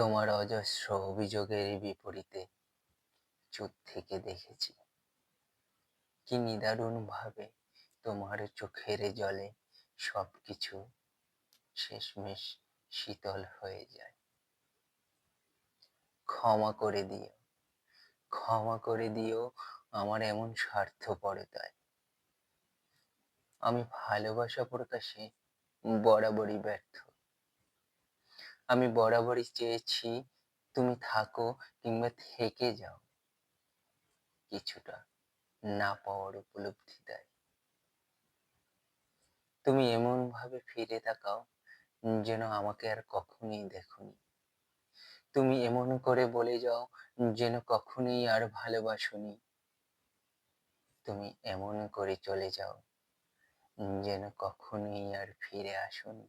তোমার অজস্র অভিযোগের বিপরীতে চুপ থেকে দেখেছি। কি নিদারুণ ভাবে তোমার চোখের জলে সবকিছু শেষমেশ শীতল হয়ে যায়। ক্ষমা করে দিও, ক্ষমা করে দিও আমার এমন স্বার্থপরতায়। আমি ভালোবাসা প্রকাশে বরাবরই ব্যর্থ। আমি বরাবরই চেয়েছি তুমি থাকো কিংবা থেকে যাও। কিছুটা না পাওয়ার উপলব্ধি দেয় তুমি এমন ভাবে ফিরে তাকাও যেন আমাকে আর কখনোই দেখোনি। তুমি এমন করে বলে যাও যেন কখনোই আর ভালোবাসোনি। তুমি এমন করে চলে যাও যেন কখনোই আর ফিরে আসোনি।